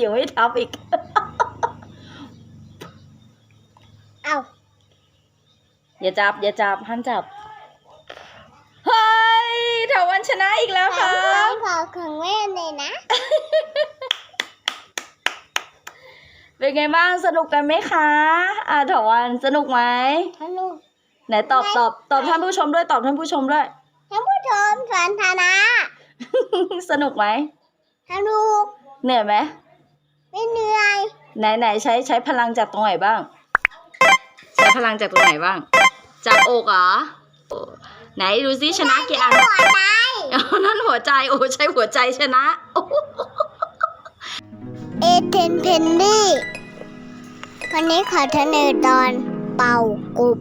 ยังไม่ทับอีก เอาอย่าจับ อย่าจับห้ามจับ เฮ้ยถาวันชนะอีกแล้วขคอรังบขอของแม่เลยนะ เป็นไงบ้างสนุกกันไหมคะ อ่าถาวันสนุกไหม ท่านลูกไหนตอบตอบตอบท่านผู้ชมด้วยตอบท่านผู้ชมด้วย ท่านผู้ชมสวนธนะสนุกไหมท่านลูกเหนื่อยไหม ไม่เหนื่อยไหนไหนใช้ใช้พลังจากตรงไหนบ้าง ใช้พลังจากตรงไหนบ้าง จากอกเหรอโอ้ไหนดูซิชนะกี่อันหัวใจเอานั่นหัวใจโอ้ใช้หัวใจชนะโอ้โหเอเทนเพนดี้วันนี้ขอเสนอตอนเป่ากบ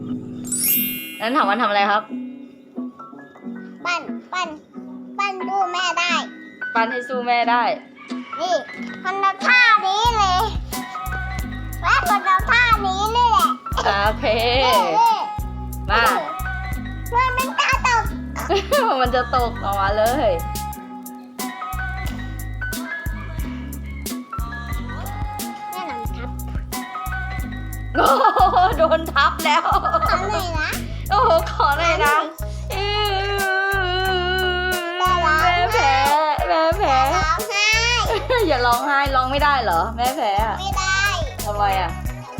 นั้นถามวันทำอะไรครับ ปั้นปั้นปั้นดูแม่ได้ ปั้นให้สู้แม่ได้ นี่คนละท่านี้เลยแม่คนละท่านี้นี่แหละโอเคมาเมื่อมันตาตกมันจะตกออกมาเลยแม่หนังทับโอ้โหโดนทับแล้ว ทำเลยนะ โอ้โห ขอเลยนะ อย่าร้องไห้ร้องไม่ได้เหรอ แม่แพ้อะไม่ได้ทำไมอะ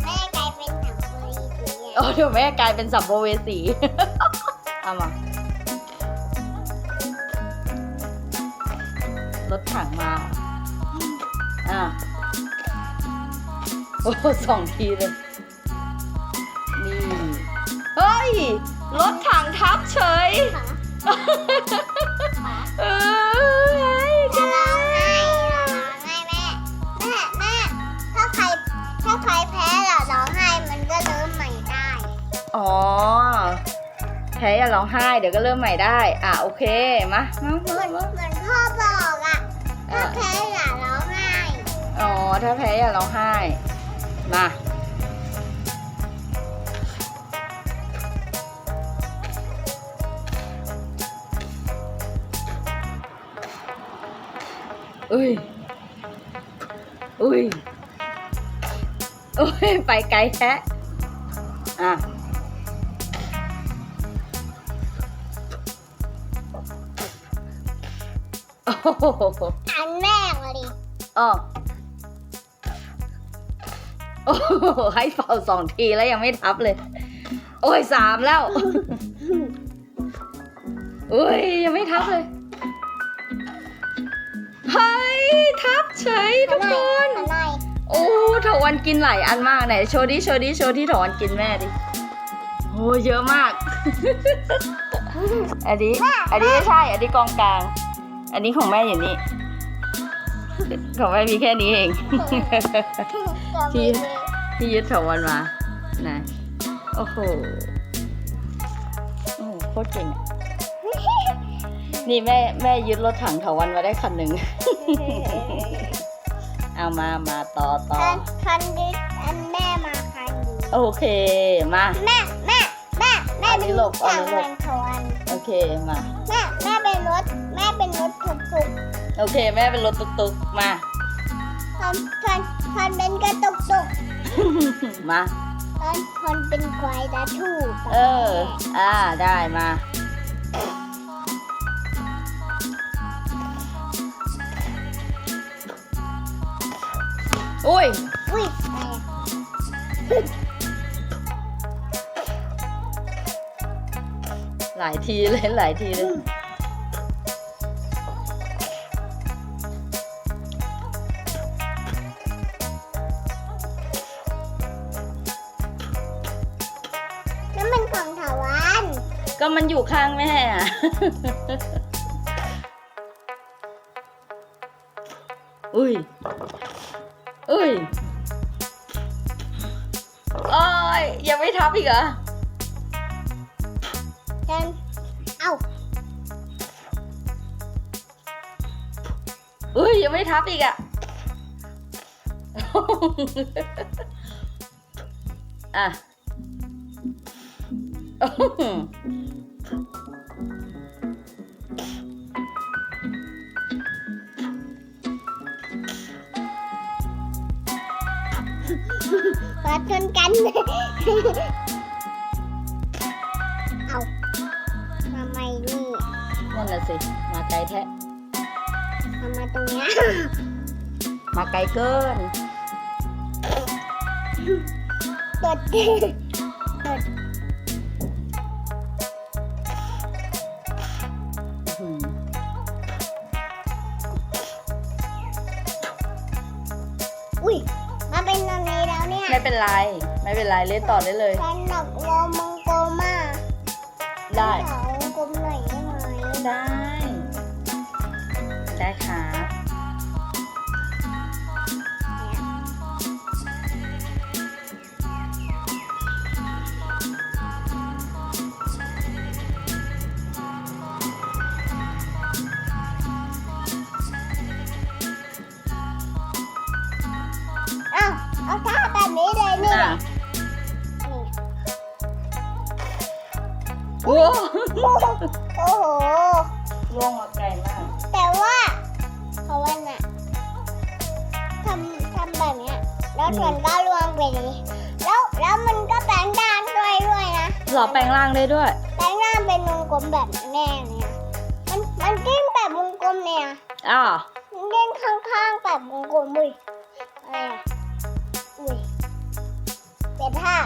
แม่กลายเป็นถังบริสุทธิ์โอ้เดี๋ยวแม่กลายเป็นสัมภเวสีเอามารถถังมา อะโอ้โหสองทีเลย นี่ เฮ้ย รถถังทับเฉย อย่าร้องไห้ เดี๋ยวก็เริ่มใหม่ได้ อะโอเค มามาเหมืมาอนมาเหมือนพ่อบอกอะถ้าแพ้อย่าร้องไห้ อ๋อ ถ้าแพ้อย่าร้องไห้ มาอุ้ย อุ้ยโอ้ย ไปไกลแท้อะ โอ้โหอันแม่งเลยอ๋อโอ้โหให้เป่าสองทีแล้วยังไม่ทับเลย โอ้ยสามแล้วโอ้ยยังไม่ทับเลยเฮ้ยทับเฉยทุกคนอะไรโอ้ถาวันกินหลายอันมากไหนโชว์ดิโชว์ดิโชว์ที่ถาวันกินแม่ดิโอ้เยอะมาก อันนี้ อันนี้ไม่ใช่ อันนี้กองกลาง อันนี้ของแม่อยู่นี่ ของแม่มีแค่นี้เอง ที่ที่ยึดถาวันมาไหนโอ้โห โอ้โหโคตรเก่งอะนี่แม่แม่ยึดรถถังถาวันมาได้คันหนึ่ง เอามามาต่อต่อคันคันดิสอันแม่มาคันดีโอเคมา แม่แม่แม่แม่อันนี้หลบอันสั่งนี้หลบแมงทวันโอเคมา แม่แม่เป็น รถ แม่เป็นรถถูกถูกโอเค แม่เป็นรถตุกๆมาคันคันคันเป็นกระตุกตุกมาคันคันเป็นควายตาถูกเออ อ่าได้มาอุ้ยอุ้ยหลายทีเลยหลายทีเลย ก็มันอยู่ข้างแม่อะอุ้ย อุ้ยโอ้ยยังไม่ทับอีกเหรอฉันเอ้าอุ้ยยังไม่ทับอีกอะ อะ มาชนกัน เอาทำไมนี่นั่นน่ะสิ มาไกลแท้ ทำไมตรงเนี้ยมาไกลเกิน ตด ไม่เป็นไร ไม่เป็นไรเล่นต่อได้เลยฉันหนักรอมังกรมาได้ โอ้โหล่วงมาไกลมาก แต่ว่าเขาว่าน่ะทำทำแบบเนี้ยแล้วส่วนก็รวมไปนี้แล้วแล้วมันก็แปลงด้านด้วยด้วยนะหรอแปลงร่างได้ด้วย แปลงด้านเป็นวงกลมแบบแน่เนี่ยมันมันกิ้งแบบวงกลมเนี่ยอ้าวมันกิ้งข้างๆแบบวงกลมอุ้ยอะไรอะอุ้ยเจ็ดห้า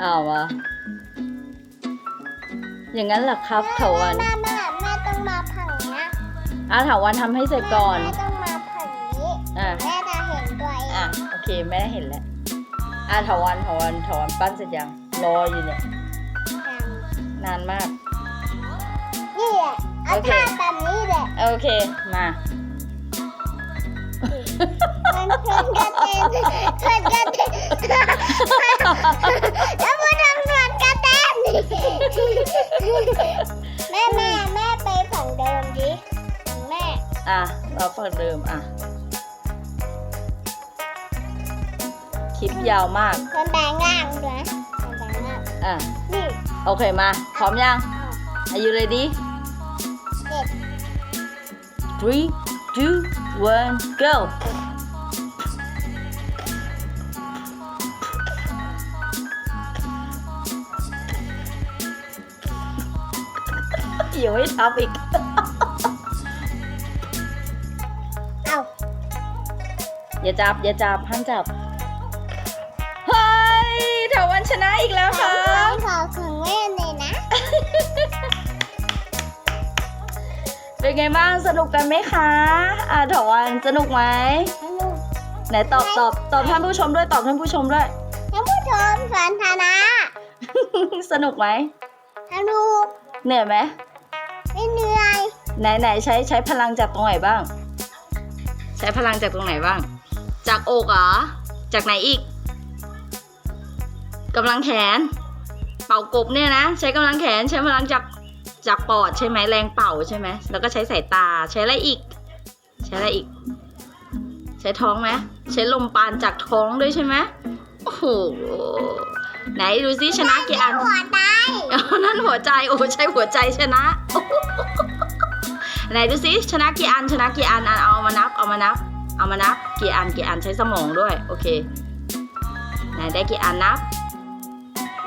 อ้าววะอย่างนั้นเหรอครับเถาวันแม่แม่แม่ต้องมาผังเนี้ยอาเถาวันทำให้เสร็จก่อน แม่ต้องมาผังนี้อะ แม่จะเห็นตัวเองอะ โอเคแม่เห็นแล้ว อะเถาวันเถาวันเถาวันปั้นเสร็จยัง รออยู่เนี่ย นานมาก นี่แหละเอาโอเคท่าแบบนี้แหละ โอเค มา แล้วมาทำเพื่อนกันเองแม่แม่แม่ไปฝั่งเดิมดิฝั่งแม่ อะ เราเปิดเดิมอะ คลิปยาวมาก คนแปลงร่างด้วยนะคนแปลงร่างอะ นี่โอเคมา พร้อมยังเอา Are you ready เด็ด three two one go ย่าไม่ทับอีก เอาอย่าจับ อย่าจับห้ามจับ เฮ้ยเถาวันชนะอีกแล้วขอค่ะงขอของแม่เลยนะ เป็นไงบ้างสนุกกันไหมคะอ่าเถาวันสนุกไหมสนุกไหนตอบตอบตอบท่านผู้ชมด้วยตอบท่านผู้ชมด้วย ท่านผู้ชมสันทนาสนุกไหมสนุก เหนื่อยไหมไม่เหนื่อย ไหนไหนใช้ใช้พลังจากตรงไหนบ้าง ใช้พลังจากตรงไหนบ้าง จากอกเหรอ จากไหนอีกกำลังแขน เป่ากบเนี่ยนะ ใช้กำลังแขนใช้พลังจากจากปอดใช่ไหมแรงเป่าใช่ไหมแล้วก็ใช้สายตาใช้อะไรอีก ใช้อะไรอีก ใช้ท้องไหมใช้ลมปานจากท้องด้วยใช่ไหมโอ้โหไหนดูซิชนะกี่อันหัวใจเอานั่นหัวใจโอ้ใช้หัวใจชนะ ไหนดูสิชนะกี่อันชนะกี่อันอะเอามานับ เอามานับ เอามานับ กี่อันกี่อันใช้สมองด้วย โอเคไหนได้กี่อันนับ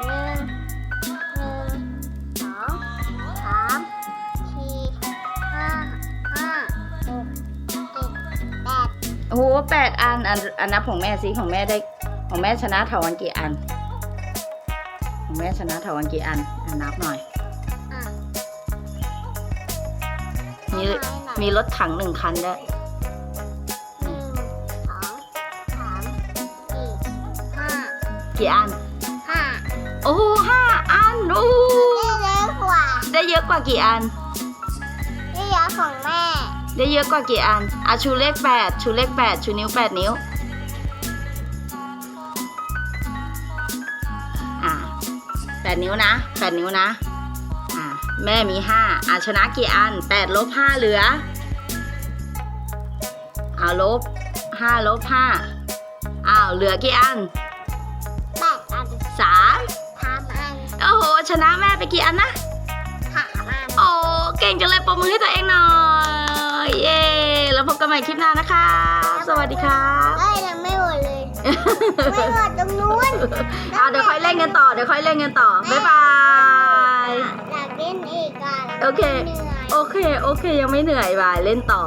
หนึ่งหนึ่งสองสามสี่ห้าห้าหกเจ็ดแปดโอ้โหแปดอันอันอันนับของแม่สิของแม่ได้ของแม่ชนะเถาวันกี่อัน ของแม่ชนะเถาวันกี่อันอันนับหน่อย มีให้หน่อยมีรถถังหนึ่งคันด้วยหนึ่งสองสามสี่ห้ากี่อันห้าโอ้โหห้าอันโอ้โหได้เยอะกว่า ได้เยอะกว่ากี่อัน ได้เยอะของแม่ ได้เยอะกว่ากี่อันอะชูเลขแปดชูเลขแปดชูนิ้วแปดนิ้วอะแปดนิ้วนะแปดนิ้วนะอะ แม่มีห้าอะชนะกี่อันแปดลบห้าเหลือเอาลบห้าลบห้าอ้าวเหลือกี่อันแปดอันสามสามอันโอ้โหชนะแม่ไปกี่อันนะสามอันโอ้เก่งจังเลยปรบมือให้ตัวเองหน่อยเย้แล้วพบกันใหม่คลิปหน้านะคะ สวัสดีครับเอ้ยยังไม่หมดเลยไม่หมดตรงนู้นอ่าเดี๋ยวค่อยเล่นกันต่อเดี๋ยวค่อยเล่นกันต่อบ๊ายบายอยากเล่นอีกอะโอเคเหนื่อยโอเค โอเค ยังไม่เหนื่อยบายเล่นต่อ